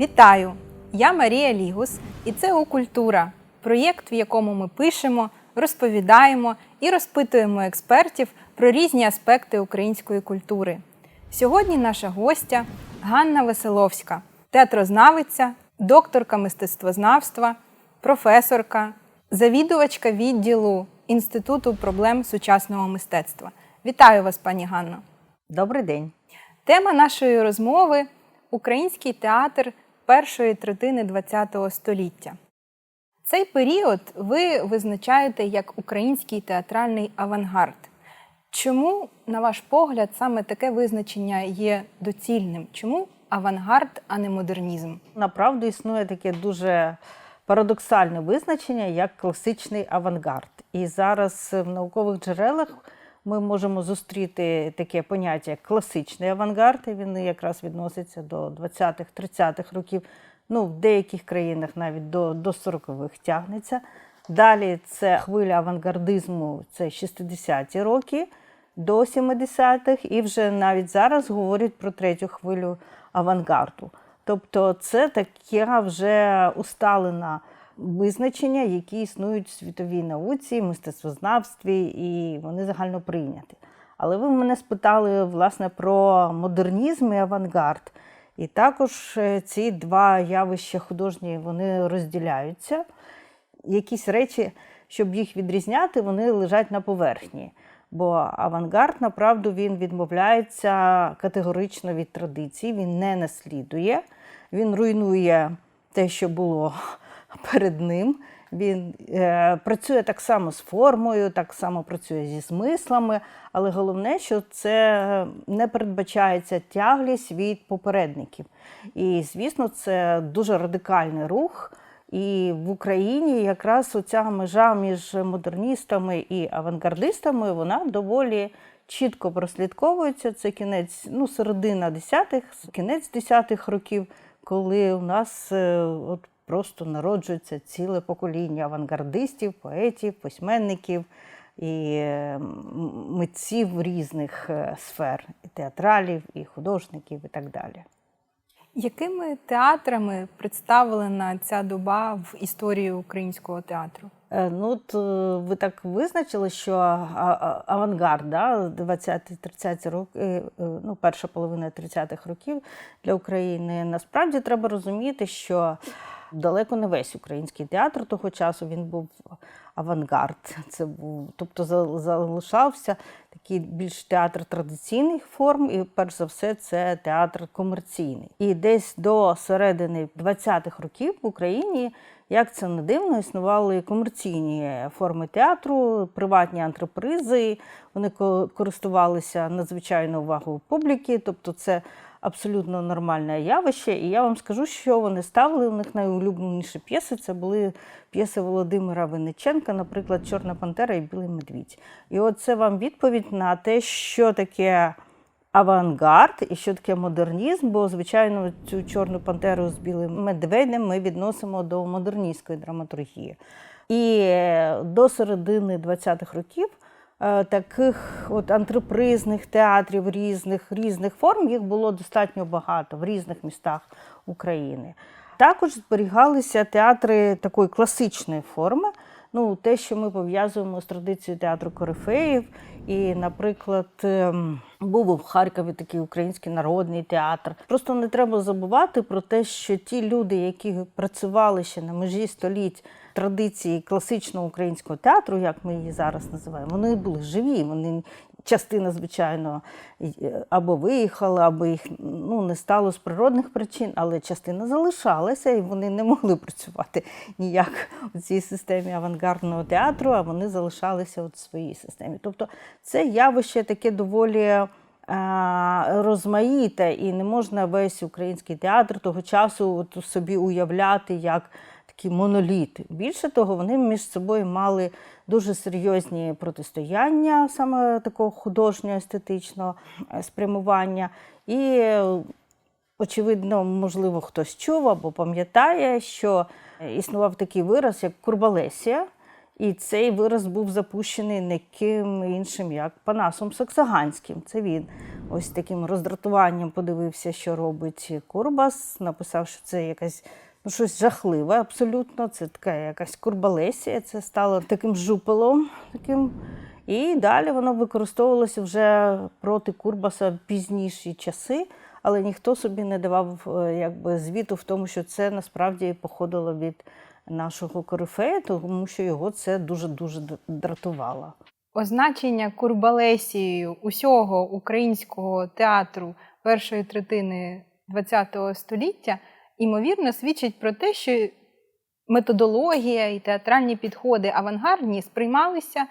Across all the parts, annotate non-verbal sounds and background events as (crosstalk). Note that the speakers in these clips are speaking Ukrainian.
Вітаю! Я Марія Лігус, і це «Укультура» – проєкт, в якому ми пишемо, розповідаємо і розпитуємо експертів про різні аспекти української культури. Сьогодні наша гостя Ганна Веселовська, театрознавиця, докторка мистецтвознавства, професорка, завідувачка відділу Інституту проблем сучасного мистецтва. Вітаю вас, пані Ганно! Добрий день. Тема нашої розмови український театр першої третини ХХ століття. Цей період ви визначаєте як український театральний авангард. Чому, на ваш погляд, саме таке визначення є доцільним? Чому авангард, а не модернізм? Направду існує таке дуже парадоксальне визначення, як класичний авангард. І зараз в наукових джерелах ми можемо зустріти таке поняття як класичний авангард. і Він якраз відноситься до 20-30-х років. Ну, в деяких країнах навіть до, до 40-х тягнеться. Далі це хвиля авангардизму, це 60-ті роки до 70-х, і вже навіть зараз говорять про третю хвилю авангарду. Тобто це таке вже усталене визначення, які існують в світовій науці, мистецтвознавстві, і вони загально прийняті. Але ви мене спитали власне про модернізм і авангард. І також е, ці два явища художні вони розділяються. Якісь речі, щоб їх відрізняти, вони лежать на поверхні. Бо авангард, направду, він відмовляється категорично від традицій, він не наслідує, він руйнує те, що було перед ним. Він е, працює так само з формою, так само працює зі смислами, але головне, що це не передбачається тяглість від попередників. І, звісно, це дуже радикальний рух. І в Україні якраз оця межа між модерністами і авангардистами вона доволі чітко прослідковується. Це кінець, ну, середина 10-х, кінець 10-х років, коли у нас е, от просто народжується ціле покоління авангардистів, поетів, письменників і е, митців різних е, сфер, і театралів, і художників, і так далі. Якими театрами представлена ця доба в історії українського театру? Е, Ну, от ви так визначили, що авангард, да, 20-30 роки, ну, перша половина 30-х років для України. Насправді треба розуміти, що далеко не весь український театр того часу він був авангард. Це був, тобто за- залишався такий більш театр традиційних форм, і перш за все, це театр комерційний. І десь до середини 20-х років в Україні, як це не дивно, існували комерційні форми театру, приватні антрепризи. Вони ко- користувалися надзвичайною увагою публіки, тобто це абсолютно нормальне явище. І я вам скажу, що вони ставили. У них найулюбленіші п'єси це були п'єси Володимира Винниченка, наприклад, Чорна Пантера і Білий Медвідь. І от це вам відповідь на те, що таке авангард і що таке модернізм, бо, звичайно, цю чорну пантеру з білим медведем ми відносимо до модерністської драматургії. І до середини 20-х років таких от антрепризних театрів різних, різних форм їх було достатньо багато в різних містах України. Також зберігалися театри такої класичної форми. Ну, те, що ми пов'язуємо з традицією театру корифеїв. І, наприклад, ем, був у Харкові такий український народний театр. Просто не треба забувати про те, що ті люди, які працювали ще на межі століть традиції класичного українського театру, як ми її зараз називаємо, вони були живі. Вони частина, звичайно, або виїхала, або їх ну, не стало з природних причин, але частина залишалася, і вони не могли працювати ніяк у цій системі авангардного театру, а вони залишалися в своїй системі. Тобто це явище таке доволі е, розмаїте, і не можна весь український театр того часу от собі уявляти як такі моноліти. Більше того, вони між собою мали дуже серйозні протистояння, саме такого художнього естетичного е, спрямування. І е, Очевидно, можливо, хтось чув або пам'ятає, що існував такий вираз, як курбалесія. І цей вираз був запущений не ким іншим, як Панасом Саксаганським. Це він ось таким роздратуванням подивився, що робить Курбас, написав, що це якась ну, щось жахливе абсолютно. Це така якась курбалесія. Це стало таким жупелом. Таким. І далі воно використовувалося вже проти Курбаса в пізніші часи, але ніхто собі не давав е, якби, звіту в тому, що це насправді походило від нашого корифея, тому що його це дуже-дуже дратувало. Означення курбалесією усього українського театру першої третини ХХ століття ймовірно свідчить про те, що методологія і театральні підходи авангардні сприймалися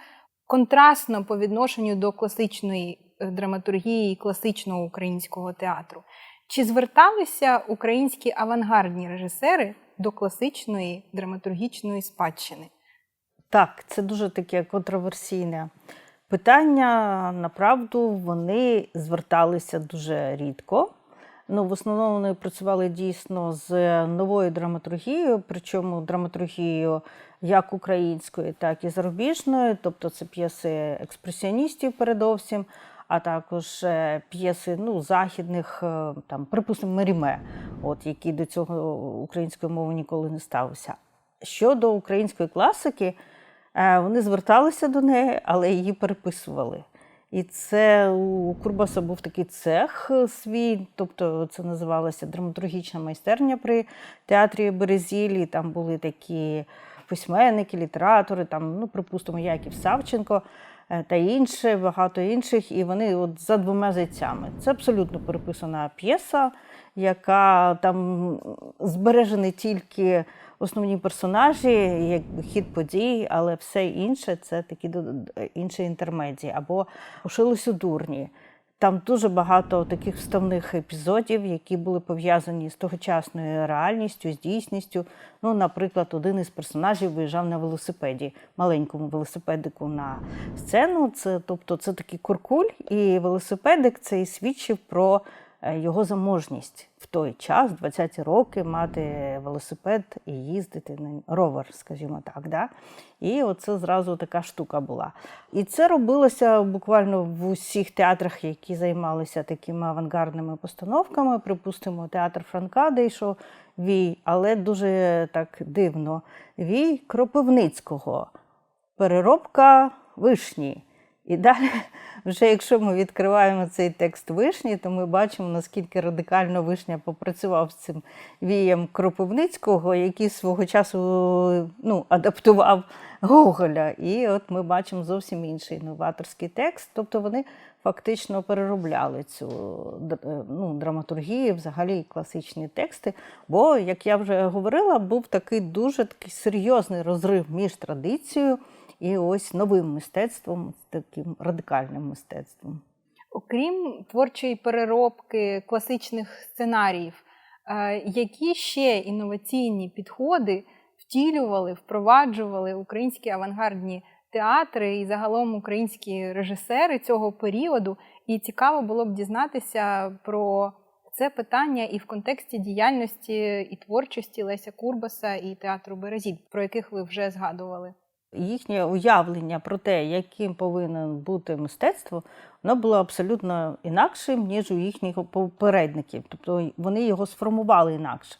контрастно по відношенню до класичної е, драматургії і класичного українського театру. Чи зверталися українські авангардні режисери до класичної драматургічної спадщини? Так, це дуже таке контроверсійне питання. Направду вони зверталися дуже рідко. Ну, в основному вони працювали дійсно з новою драматургією, причому драматургією як українською, так і зарубіжною, тобто це п'єси експресіоністів передовсім, а також е, п'єси ну, західних, е, там, припустимо, Меріме, от, які до цього українською мовою ніколи не ставився. Щодо української класики, е, вони зверталися до неї, але її переписували. І це у Курбаса був такий цех свій, тобто це називалося драматургічна майстерня при театрі Березілі. Там були такі письменники, літератори, там, ну, припустимо, Яків Савченко е, та інші, багато інших. І вони от за двома зайцями. Це абсолютно переписана п'єса, яка там збережені тільки основні персонажі, якби хід подій, але все інше це такі інші інтермедії або ушились дурні. Там дуже багато таких вставних епізодів, які були пов'язані з тогочасною реальністю, з дійсністю. Ну, наприклад, один із персонажів виїжджав на велосипеді, маленькому велосипедику на сцену. Це, тобто, це такий куркуль, і велосипедик це і свідчив про його заможність в той час, 20-ті роки, мати велосипед і їздити на ровер, скажімо так. Да? І оце зразу така штука була. І це робилося буквально в усіх театрах, які займалися такими авангардними постановками. Припустимо, театр Франка, де Вій, але дуже так дивно. Вій Кропивницького. Переробка вишні. І далі, (laughs) вже якщо ми відкриваємо цей текст вишні, то ми бачимо, наскільки радикально вишня попрацював з цим вієм Кропивницького, який свого часу ну, адаптував Гоголя. І от ми бачимо зовсім інший новаторський текст. Тобто вони фактично переробляли цю ну, драматургію, взагалі класичні тексти. Бо, як я вже говорила, був такий дуже такий серйозний розрив між традицією і ось новим мистецтвом, таким радикальним мистецтвом. Окрім творчої переробки класичних сценаріїв, е, які ще інноваційні підходи втілювали, впроваджували українські авангардні театри і загалом українські режисери цього періоду? І цікаво було б дізнатися про це питання і в контексті діяльності і творчості Леся Курбаса і театру Березіль, про яких ви вже згадували. Їхнє уявлення про те, яким повинен бути мистецтво, воно було абсолютно інакшим, ніж у їхніх попередників. Тобто вони його сформували інакше.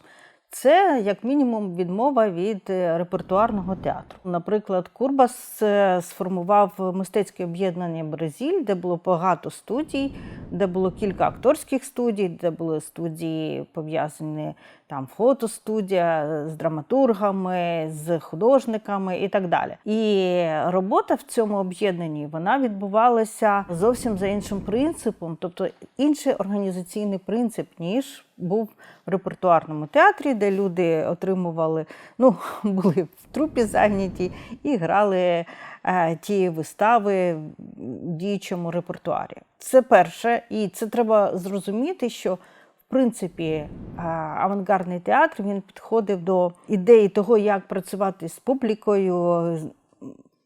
Це, як мінімум, відмова від е, репертуарного театру. Наприклад, Курбас е, сформував мистецьке об'єднання Бразиль, де було багато студій, де було кілька акторських студій, де були студії пов'язані там фотостудія з драматургами, з художниками і так далі. І робота в цьому об'єднанні вона відбувалася зовсім за іншим принципом, тобто інший організаційний принцип, ніж був в репертуарному театрі, де люди отримували, ну, (laughs) були в трупі зайняті і грали е, ті вистави в діючому репертуарі. Це перше, і це треба зрозуміти, що принципі, авангардний театр він підходив до ідеї того, як працювати з публікою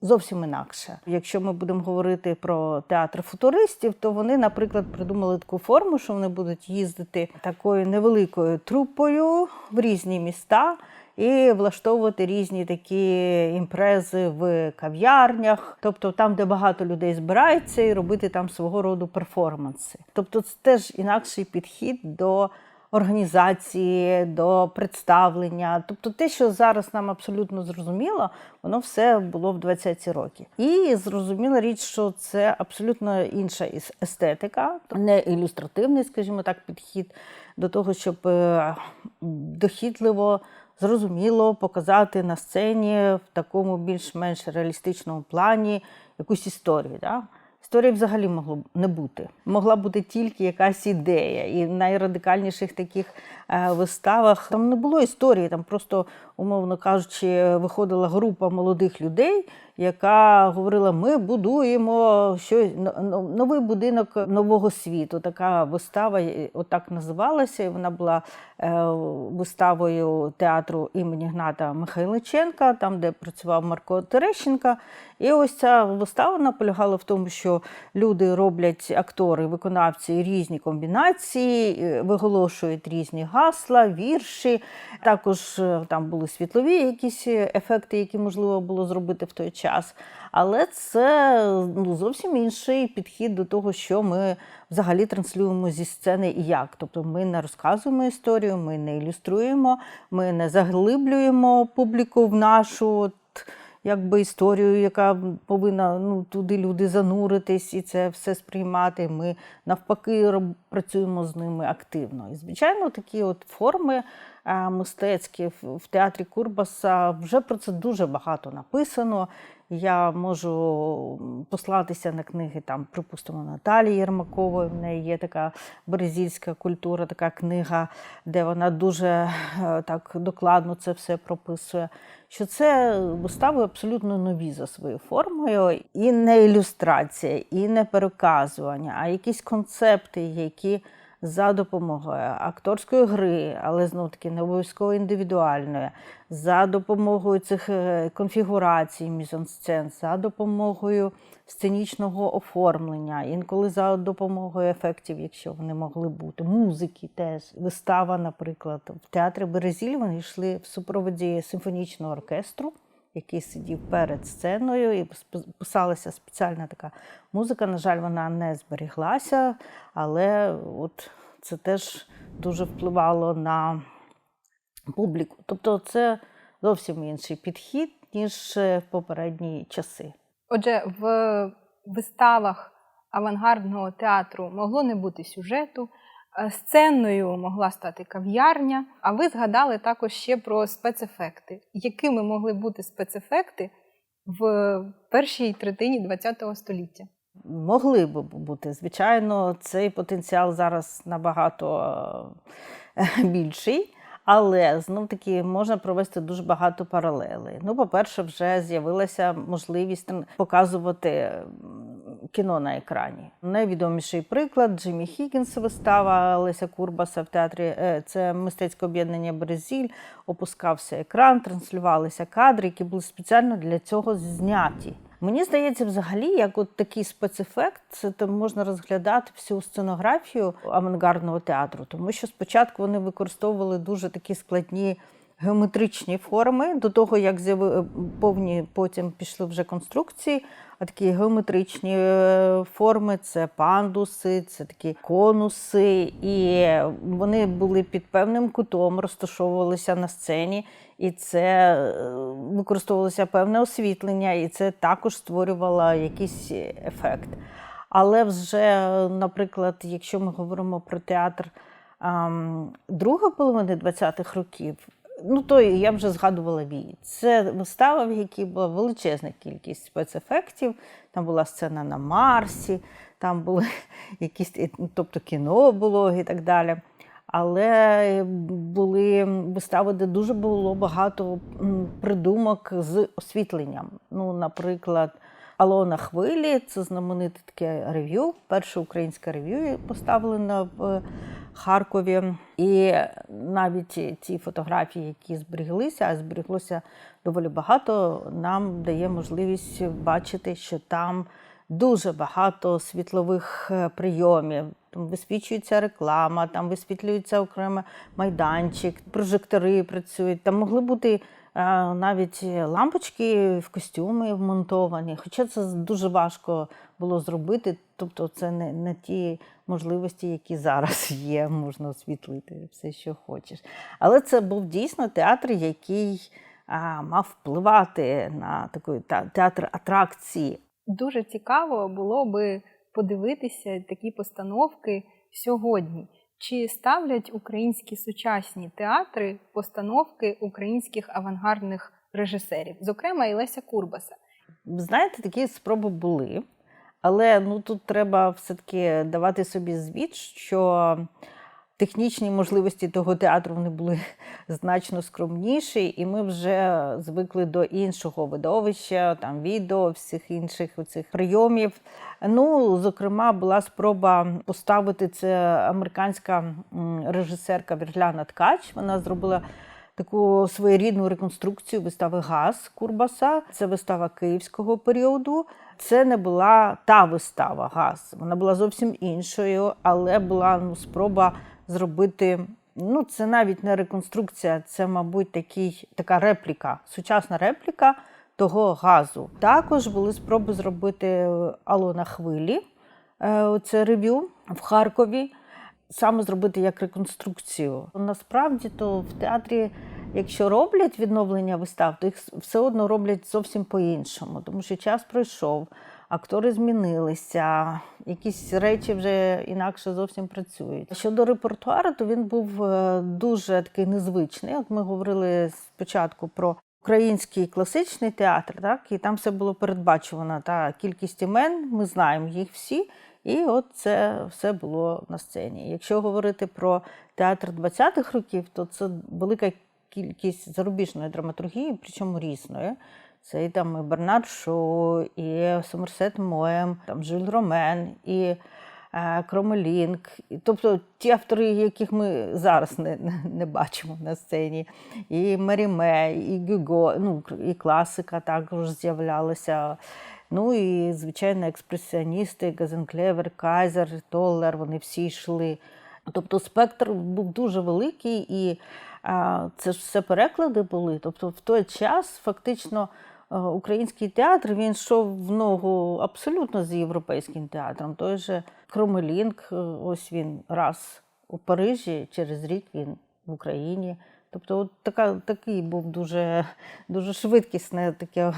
зовсім інакше. Якщо ми будемо говорити про театр футуристів, то вони, наприклад, придумали таку форму, що вони будуть їздити такою невеликою трупою в різні міста. І влаштовувати різні такі імпрези в кав'ярнях, тобто там, де багато людей збирається, і робити там свого роду перформанси. Тобто, це теж інакший підхід до організації, до представлення. Тобто те, що зараз нам абсолютно зрозуміло, воно все було в 20-ті роки. І зрозуміла річ, що це абсолютно інша естетика, не ілюстративний, скажімо так, підхід до того, щоб е, дохідливо. Зрозуміло показати на сцені в такому більш-менш реалістичному плані якусь історію. Да? Історії взагалі могло б не бути. Могла бути тільки якась ідея. І в найрадикальніших таких е, виставах там не було історії, там просто, умовно кажучи, виходила група молодих людей, яка говорила: ми будуємо щось но- но- новий будинок нового світу. Така вистава отак називалася. І вона була е, виставою театру імені Гната Михайличенка, там, де працював Марко Терещенка. І ось ця вистава вона полягала в тому, що люди роблять актори, виконавці різні комбінації, виголошують різні гасла, вірші. Також е, там були світлові якісь ефекти, які можливо було зробити в той час. Але це ну, зовсім інший підхід до того, що ми взагалі транслюємо зі сцени і як. Тобто ми не розказуємо історію, ми не ілюструємо, ми не заглиблюємо публіку в нашу. Якби історію, яка повинна ну, туди люди зануритись і це все сприймати. Ми навпаки працюємо з ними активно. І, звичайно, такі от форми мистецькі в- в театрі Курбаса вже про це дуже багато написано. Я можу послатися на книги, там, припустимо, Наталії Єрмакової. В неї є така березільська культура, така книга, де вона дуже е, так докладно це все прописує. Що це вистави абсолютно нові за своєю формою, і не ілюстрація, і не переказування, а якісь концепти, які за допомогою акторської гри, але знов таки не обов'язково індивідуальної, за допомогою цих е, конфігурацій мізансцен, за допомогою сценічного оформлення, інколи за допомогою ефектів, якщо вони могли бути, музики теж. Вистава, наприклад, в театрі Березіль вони йшли в супроводі симфонічного оркестру. Який сидів перед сценою, і писалася спеціальна така музика. На жаль, вона не зберіглася, але от це теж дуже впливало на публіку. Тобто, це зовсім інший підхід, ніж е, в попередні часи. Отже, в виставах авангардного театру могло не бути сюжету, сценною могла стати кав'ярня. А ви згадали також ще про спецефекти. Якими могли бути спецефекти в першій третині ХХ століття? Могли б бути. Звичайно, цей потенціал зараз набагато е, (laughs) більший. Але знов таки можна провести дуже багато паралелей. Ну, по-перше, вже з'явилася можливість показувати кіно на екрані. Найвідоміший приклад Джиммі Хіггінс вистава Леся Курбаса в театрі. е, Це мистецьке об'єднання Березіль. Опускався екран, транслювалися кадри, які були спеціально для цього зняті. Мені здається, взагалі, як от такий спецефект, це то можна розглядати всю сценографію авангардного театру, тому що спочатку вони використовували дуже такі складні геометричні форми до того, як з'яви повні потім пішли вже конструкції. А такі геометричні е, форми це пандуси, це такі конуси, і вони були під певним кутом, розташовувалися на сцені, і це е, використовувалося певне освітлення, і це також створювало якийсь ефект. Але вже, наприклад, якщо ми говоримо про театр другої половини 20-х років, ну то я вже згадувала вії. Це вистава, в якій була величезна кількість спецефектів. Там була сцена на Марсі, там були (laughs) якісь, тобто кіно було і так далі. Але були вистави, де дуже було багато придумок з освітленням. Ну, наприклад, Алона Хвилі це знамените таке рев'ю, перше українське рев'ю поставлено в Харкові. І навіть ті фотографії, які зберіглися, а зберіглося доволі багато, нам дає можливість бачити, що там дуже багато світлових е, прийомів. там висвічується реклама, там висвітлюється окремий майданчик, прожектори працюють. Там могли бути е, навіть лампочки в костюми вмонтовані. Хоча це дуже важко було зробити. Тобто, це не, не ті можливості, які зараз (laughs) є, можна освітлити все, що хочеш. Але це був дійсно театр, який а, мав впливати на такий театр атракції. Дуже цікаво було би подивитися такі постановки сьогодні. Чи ставлять українські сучасні театри постановки українських авангардних режисерів, зокрема і Леся Курбаса? Знаєте, такі спроби були, але ну, тут треба все-таки давати собі звіт, що технічні можливості того театру вони були (laughs) значно скромніші, і ми вже звикли до іншого видовища, там відео, всіх інших оцих прийомів. Ну, зокрема, була спроба поставити це американська режисерка Вірляна Ткач. Вона зробила таку своєрідну реконструкцію вистави Газ Курбаса. Це вистава київського періоду. Це не була та вистава Газ. Вона була зовсім іншою, але була ну, спроба зробити. Ну, це навіть не реконструкція, це, мабуть, такий, така репліка, сучасна репліка того газу. Також були спроби зробити Алло на хвилі. е, Це рев'ю в Харкові саме зробити як реконструкцію. Насправді, то в театрі, якщо роблять відновлення вистав, то їх все одно роблять зовсім по-іншому, тому що час пройшов, актори змінилися, якісь речі вже інакше зовсім працюють. Щодо репертуару, то він був е, дуже такий незвичний. От ми говорили спочатку про. Український класичний театр, так, і там все було передбачувано. Та кількість імен, ми знаємо їх всі, і от це все було на сцені. Якщо говорити про театр 20-х років, то це велика кількість зарубіжної драматургії, причому різної. Це і там і Бернард Шоу, і Сомерсет Моем, там Жюль Ромен, і е, Кромелінг. І, тобто ті автори, яких ми зараз не, не, бачимо на сцені, і Меріме, і Гюго, ну, і класика також з'являлася. Ну і, звичайно, експресіоністи, Газенклевер, Кайзер, Толлер, вони всі йшли. Тобто спектр був дуже великий, і а, це ж все переклади були. Тобто, в той час фактично е, український театр він йшов в ногу абсолютно з європейським театром. Той же Кромелінг, е, ось він раз у Парижі, через рік він в Україні. Тобто, от така, такий був дуже, дуже швидкісне таке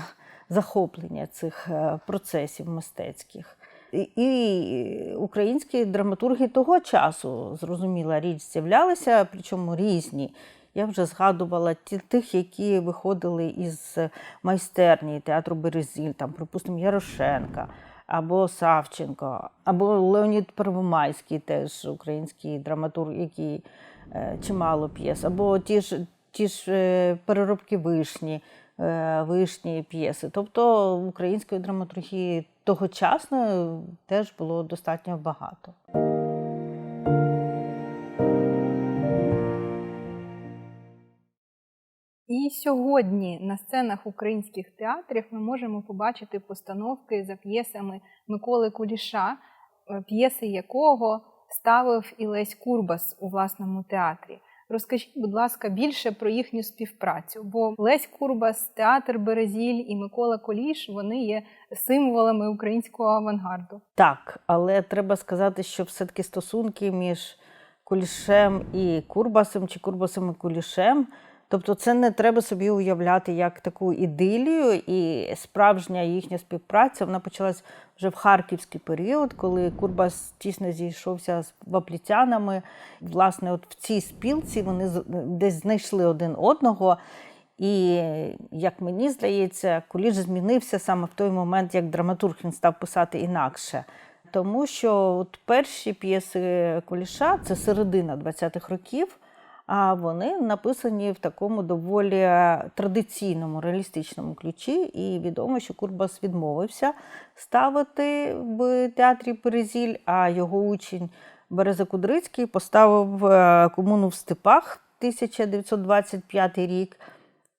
захоплення цих е, процесів мистецьких. І, українські драматурги того часу, зрозуміла річ, з'являлися, причому різні. Я вже згадувала тих, які виходили із майстерні театру Березіль, там, припустимо, Ярошенка, або Савченко, або Леонід Первомайський, теж український драматург, який е, чимало п'єс, або ті ж, ті ж е, переробки вишні, вишні п'єси. Тобто української драматургії тогочасно теж було достатньо багато. І сьогодні на сценах українських театрів ми можемо побачити постановки за п'єсами Миколи Куліша, е, п'єси якого ставив і Лесь Курбас у власному театрі. Розкажіть, будь ласка, більше про їхню співпрацю, бо Лесь Курбас, театр Березіль і Микола Коліш вони є символами українського авангарду. Так, але треба сказати, що все-таки стосунки між Кулішем і Курбасом, чи Курбасом і Кулішем. Тобто це не треба собі уявляти як таку ідилію, і справжня їхня співпраця вона почалась вже в харківський період, коли Курбас тісно зійшовся з ваплітянами. Власне, от в цій спілці вони десь знайшли один одного. І як мені здається, Куліш змінився саме в той момент, як драматург він став писати інакше. Тому що от перші п'єси Куліша це середина 20-х років. А вони написані в такому доволі традиційному реалістичному ключі. І відомо, що Курбас відмовився ставити в театрі Перезіль, а його учень Береза Кудрицький поставив е, комуну в степах 1925 рік,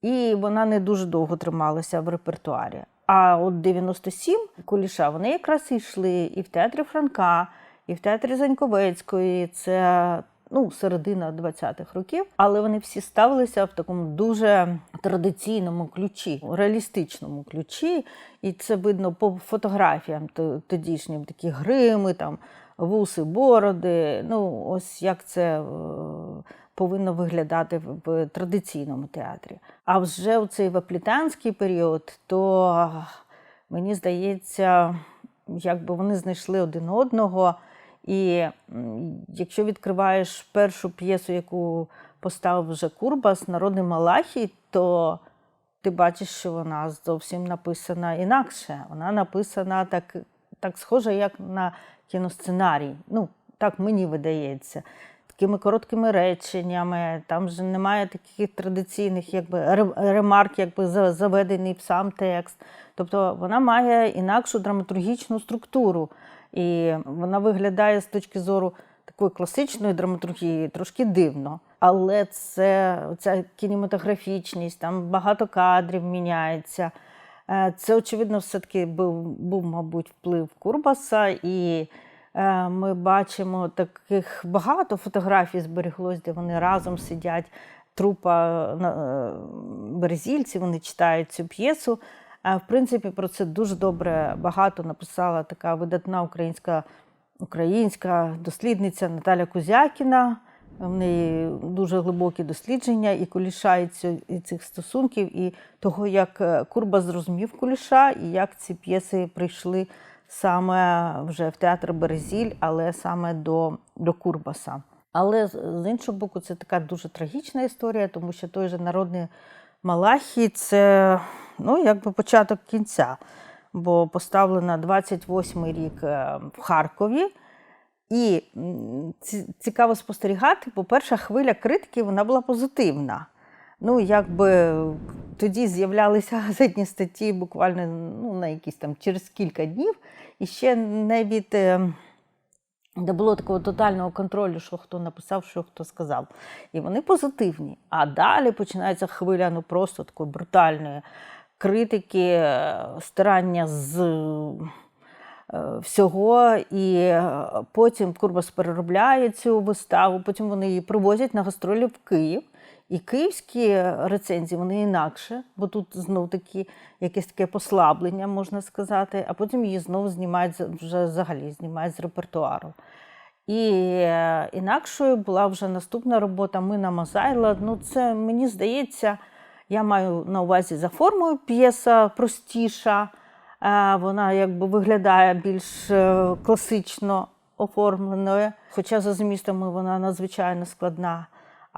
і вона не дуже довго трималася в репертуарі. А от 97 куліша вони якраз і йшли і в театрі Франка, і в театрі Заньковецької це ну, середина 20-х років, але вони всі ставилися в такому дуже традиційному ключі, реалістичному ключі. І це видно по фотографіям тодішнім, такі грими, там, вуси, бороди. Ну, ось як це е, повинно виглядати в, традиційному театрі. А вже у цей ваплітанський період, то мені здається, якби вони знайшли один одного. І якщо відкриваєш першу п'єсу, яку поставив вже Курбас, Народний Малахій, то ти бачиш, що вона зовсім написана інакше. Вона написана так, так схоже, як на кіносценарій. Ну, так мені видається. Такими короткими реченнями, там же немає таких традиційних якби, ре- ремарк, якби заведений в сам текст. Тобто вона має інакшу драматургічну структуру. І вона виглядає з точки зору такої класичної драматургії трошки дивно. Але це ця кінематографічність, там багато кадрів міняється. Е, Це, очевидно, все-таки був, був, мабуть, вплив Курбаса. І е, ми бачимо таких багато фотографій зберіглось, де вони разом сидять. Трупа на е, березільці, вони читають цю п'єсу. В принципі, про це дуже добре багато написала така видатна українська, українська дослідниця Наталя Кузякіна. В неї дуже глибокі дослідження і куліша, і цих стосунків, і того, як е, Курба зрозумів куліша, і як ці п'єси прийшли саме вже в театр Березіль, але саме до, до Курбаса. Але з іншого боку, це така дуже трагічна історія, тому що той же народний Малахій це ну, якби початок кінця, бо поставлена 28-й рік е, в Харкові. І цікаво спостерігати, бо перша хвиля критики вона була позитивна. Ну, якби тоді з'являлися (laughs) газетні статті буквально ну, на якісь там через кілька днів, і ще не від. Е, де було такого тотального контролю, що хто написав, що хто сказав. І вони позитивні. А далі починається хвиля ну просто такої брутальної критики, е, старання з е, всього. І е, потім Курбас переробляє цю виставу, потім вони її привозять на гастролі в Київ. І київські рецензії вони інакше, бо тут знов таки якесь таке послаблення, можна сказати, а потім її знову знімають вже взагалі знімають з репертуару. І е, інакшою була вже наступна робота Мина Мазайла. Ну, це мені здається, я маю на увазі за формою п'єса простіша. Е, Вона якби виглядає більш е, класично оформленою, хоча за змістами вона надзвичайно складна.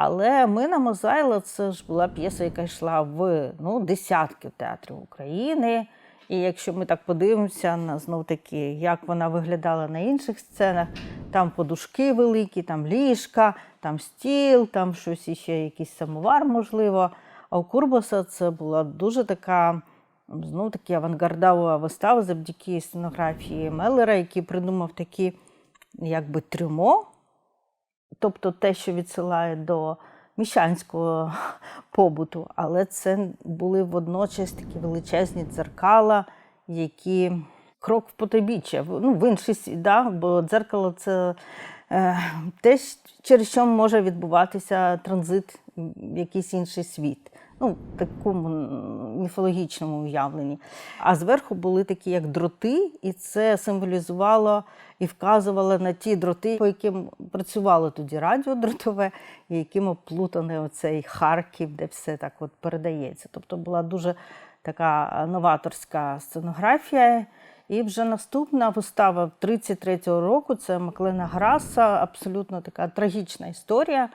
Але Мина Мозайла це ж була п'єса, яка йшла в ну, десятки театрів України. І якщо ми так подивимося на знов таки, як вона виглядала на інших сценах, там подушки великі, там ліжка, там стіл, там щось іще, якийсь самовар, можливо. А у Курбаса це була дуже така знов таки авангардова вистава завдяки сценографії Меллера, який придумав такі якби трюмо, тобто те, що відсилає до міщанського (laughs) побуту, але це були водночас такі величезні дзеркала, які крок в потойбіччя, ну, в інший да? бо дзеркало це е, те, через що може відбуватися транзит в якийсь інший світ. Ну, в такому міфологічному уявленні. А зверху були такі, як дроти, і це символізувало і вказувало на ті дроти, по яким працювало тоді радіо дротове, і яким оплутаний оцей Харків, де все так от передається. Тобто була дуже така новаторська сценографія. І вже наступна вистава 33-го року це Маклена Граса, абсолютно така трагічна історія.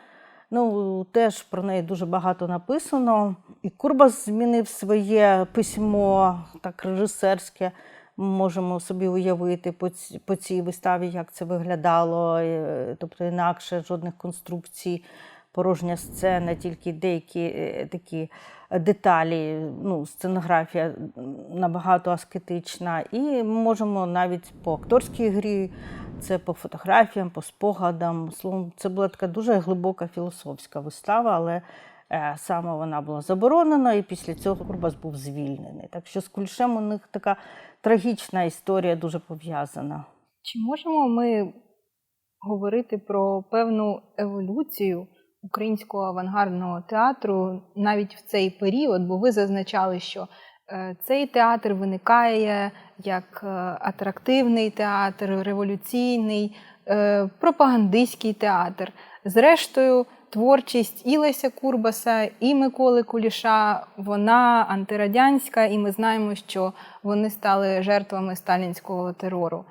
Ну, теж про неї дуже багато написано. І Курбас змінив своє письмо, так режисерське. Можемо собі уявити по, ці- по цій виставі, як це виглядало. е, Тобто інакше жодних конструкцій, порожня сцена, тільки деякі е, такі деталі. Ну, сценографія набагато аскетична. І ми можемо навіть по акторській грі це по фотографіям, по спогадам. Словом, це була така дуже глибока філософська вистава, але е, саме вона була заборонена, і після цього Курбас був звільнений. Так що з Кульшем у них така трагічна історія дуже пов'язана. Чи можемо ми говорити про певну еволюцію українського авангардного театру навіть в цей період, бо ви зазначали, що е, цей театр виникає як е, атрактивний театр, революційний, е, пропагандистський театр. Зрештою, творчість і Леся Курбаса, і Миколи Куліша, вона антирадянська, і ми знаємо, що вони стали жертвами сталінського терору.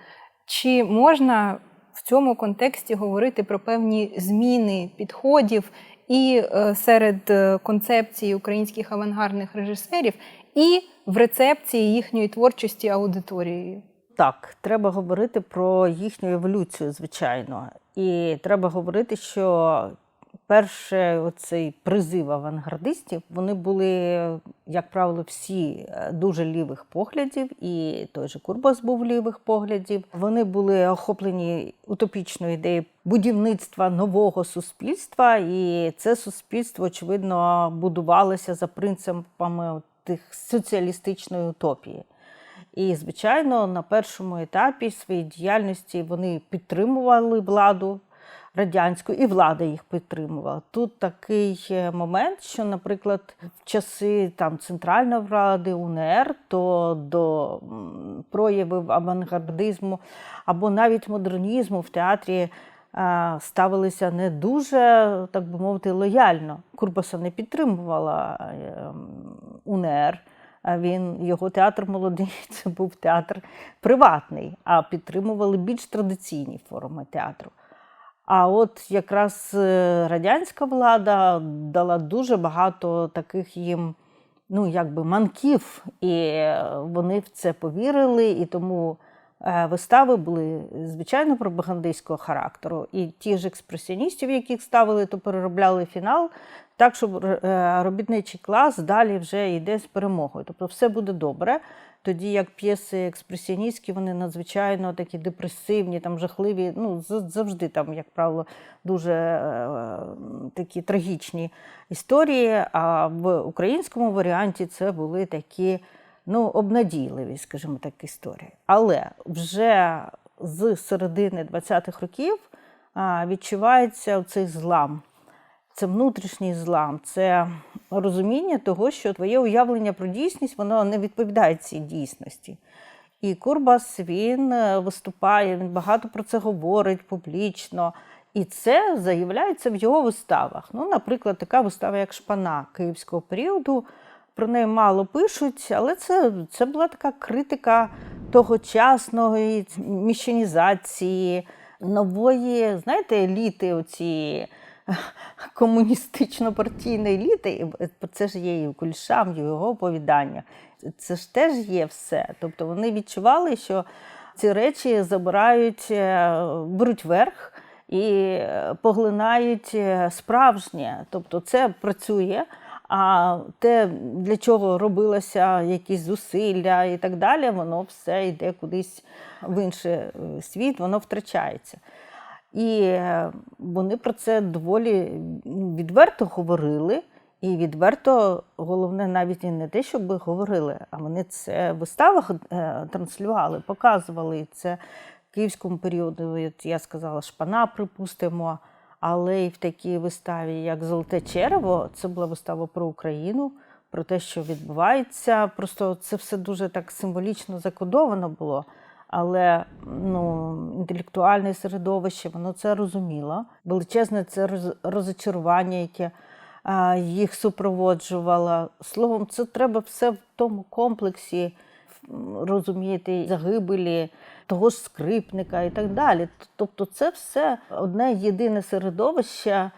Чи можна в цьому контексті говорити про певні зміни підходів і е, серед е, концепції українських авангардних режисерів, і в рецепції їхньої творчості аудиторією? Так, треба говорити про їхню еволюцію, звичайно. І треба говорити, що перший оцей призив авангардистів, вони були, як правило, всі е, дуже лівих поглядів, і той же Курбас був лівих поглядів. Вони були охоплені утопічною ідеєю будівництва нового суспільства, і це суспільство, очевидно, будувалося за принципами тих соціалістичної утопії. І, звичайно, на першому етапі своєї діяльності вони підтримували владу радянську, і влада їх підтримувала. Тут такий е, момент, що, наприклад, в часи там центральної влади УНР, то до проявів авангардизму або навіть модернізму в театрі. е, Ставилися не дуже, так би мовити, лояльно. Курбаса не підтримувала е, УНР. Він його театр молодий (laughs) це був театр приватний, а підтримували більш традиційні форми театру. А от якраз е, радянська влада дала дуже багато таких їм, ну якби манків, і е, вони в це повірили, і тому е, вистави були звичайно пропагандистського характеру. І ті ж експресіоністів, яких ставили, то переробляли фінал так, щоб робітничий клас далі вже йде з перемогою. Тобто все буде добре. Тоді як п'єси експресіоністські, вони надзвичайно такі депресивні, там жахливі, ну завжди там, як правило, дуже е, такі трагічні історії. А в українському варіанті це були такі ну, обнадійливі, скажімо так, історії. Але вже з середини 20-х років відчувається цей злам. Це внутрішній злам, це розуміння того, що твоє уявлення про дійсність воно не відповідає цій дійсності. І Курбас він е, виступає, він багато про це говорить публічно. І це заявляється в його виставах. Ну, наприклад, така вистава, як Шпана київського періоду. Про неї мало пишуть, але це, це була така критика тогочасної міщанізації, нової, знаєте, еліти, оці (laughs) комуністично-партійної еліти. І Це ж є і у Кульшам, і в його оповідання. Це ж теж є все. Тобто вони відчували, що ці речі забирають, е, беруть верх і е, поглинають е, справжнє. Тобто це працює. А те, для чого робилося якісь зусилля і так далі, воно все йде кудись в інший світ, воно втрачається. І е, вони про це доволі ну, відверто говорили. І відверто, головне, навіть і не те, щоб говорили, а вони це в виставах е, транслювали, показували. І це в київському періоду, я сказала, шпана, припустимо. Але і в такій виставі, як Золоте черево, це була вистава про Україну, про те, що відбувається. Просто це все дуже так символічно закодовано було. Але ну, інтелектуальне середовище, воно це розуміло. Величезне це розочарування, яке їх супроводжувало. Словом, це треба все в тому комплексі розуміти, загибелі того ж скрипника і так далі. Тобто, це все одне єдине середовище,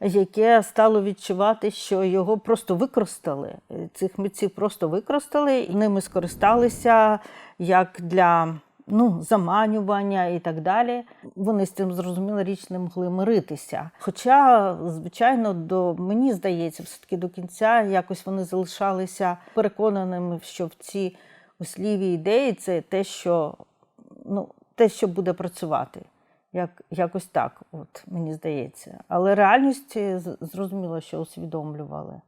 яке стало відчувати, що його просто використали. Цих митців просто використали, і ними скористалися як для ну, заманювання і так далі. Вони з цим зрозуміло річ не могли миритися. Хоча, звичайно, до мені здається, все-таки до кінця якось вони залишалися переконаними, що в ці осліві ідеї це те, що ну, те, що буде працювати. Як, якось так, от мені здається. Але реальність е, зрозуміло, що усвідомлювали.